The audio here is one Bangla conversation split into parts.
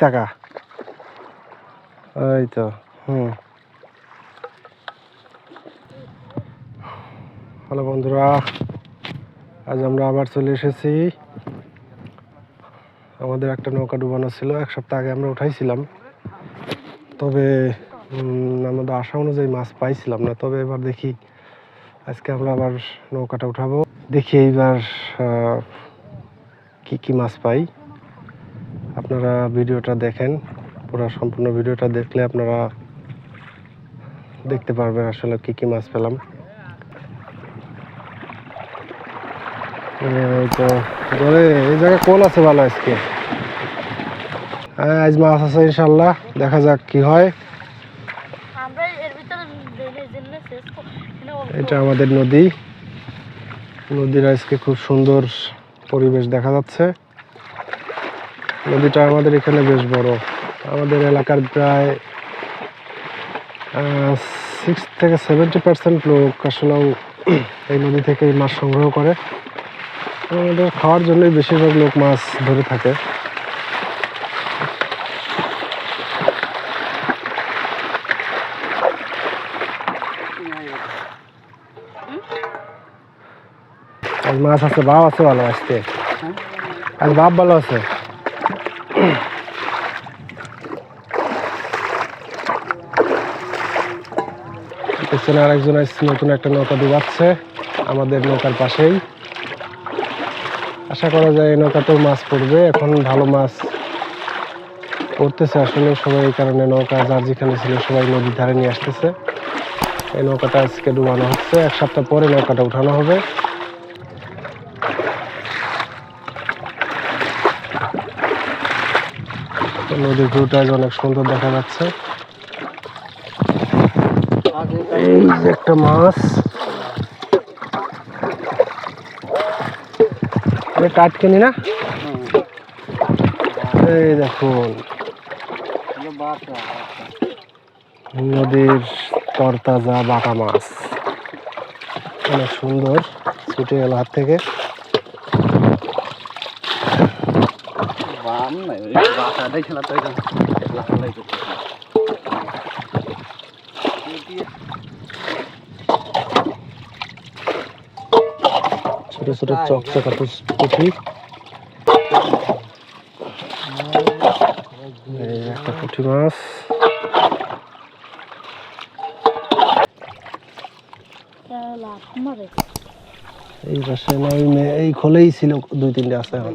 তাকা ওই তো। হুম। হ্যালো বন্ধুরা আজ আমরা আবার চলে এসেছি। আমাদের একটা নৌকা ডুবানো ছিল এক সপ্তাহ আগে আমরা উঠাইছিলাম। তবে আমাদের আশা অনুযায়ী মাছ পাইছিলাম না তবে এবার দেখি আজকে আমরা আবার নৌকাটা উঠাবো। দেখি এইবার কি কি মাছ পাই। আপনারা ভিডিওটা দেখেন পুরো সম্পূর্ণ ভিডিওটা দেখলে আপনারা দেখতে পারবেন আসলে কি কি মাছ পেলাম। এই তো ধরে এই জায়গায় কোল আছে ভালো আজকে? হ্যাঁ আজ মাছ আছে ইনশাল্লাহ দেখা যাক কি হয়। এটা আমাদের নদী। নদীর আজকে খুব সুন্দর পরিবেশ দেখা যাচ্ছে। নদীটা আমাদের এখানে বেশ বড়। আমাদের এলাকার প্রায় সিক্স থেকে সেভেন্টি পার্সেন্ট লোক আসলেও এই নদী থেকে এই মাছ সংগ্রহ করে। আমাদের খাওয়ার জন্যই বেশিরভাগ লোক মাছ ধরে থাকে। মাছ আছে বাপ আছে ভালো আসতে আর বাপ ভালো আছে? পেছনে আরেকজন আসছে, নতুন একটা নৌকা ডুবাচ্ছে আমাদের নৌকার পাশেই। আশা করা যায় এই নৌকাতেও মাছ পড়বে, এখন ভালো মাছ পড়তেছে আসলে সবাই, এই কারণে নৌকা যার যেখানে ছিল সবাই নদীর ধারে নিয়ে আসতেছে। এই নৌকাটা আজকে ডুবানো হচ্ছে, এক সপ্তাহ পরে নৌকাটা উঠানো হবে। নদীর ভিউটা অনেক সুন্দর দেখা যাচ্ছে। এই যে একটা মাছ। আরে কাটকেনি না? এই দেখুন। নদীর তরতাজা বাটা মাছ। অনেক সুন্দর, ছুটে গেল হাত থেকে। ছোট ছোট চকচকা পুঁটি একটা পুঁটি মাছ। এই পাশে এই খোলেই ছিল, দুই তিনটে আছে এখন।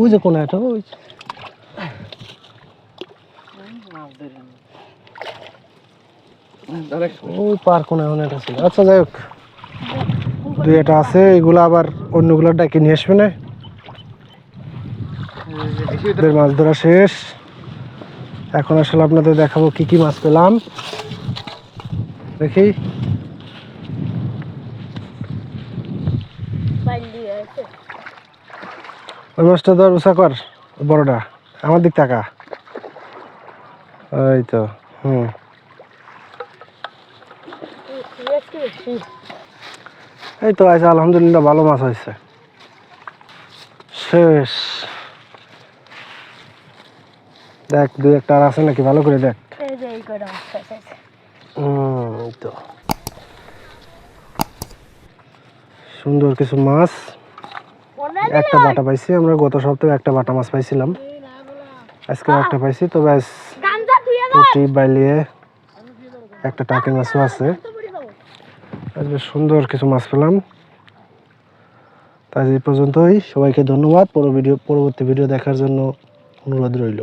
ওই যে কোন একটা ওই ওই পার কোনে এখন একটা ছিল। আচ্ছা যাই হোক। দুই একটা আছে এগুলো আবার অন্যগুলো ডাকে নিয়ে আসবে না। মাছ ধরা শেষ। এখন আসলে আপনাদের দেখাবো কি কি মাছ পেলাম। দেখি। আছে। ওই মাছটা ধর উষা কর, বড়টা। আমার দিক টাকা এই তো, হুম। এই তো আছে আলহামদুলিল্লাহ ভালো মাছ হয়েছে শেষ। দেখ, দুই একটা আর আছে নাকি, ভালো করে দেখ। তো। সুন্দর কিছু মাছ। একটা বাটা পাইছি আমরা গত সপ্তাহে একটা বাটা মাছ পাইছিলাম। আজকে একটা পাইছি তো ব্যাস ধুয়ে বাইলিয়ে একটা টাকি মাছও আছে। সুন্দর কিছু মাছ পেলাম। তাই এই পর্যন্তই। সবাইকে ধন্যবাদ। পর ভিডিও পরবর্তী ভিডিও দেখার জন্য অনুরোধ রইল।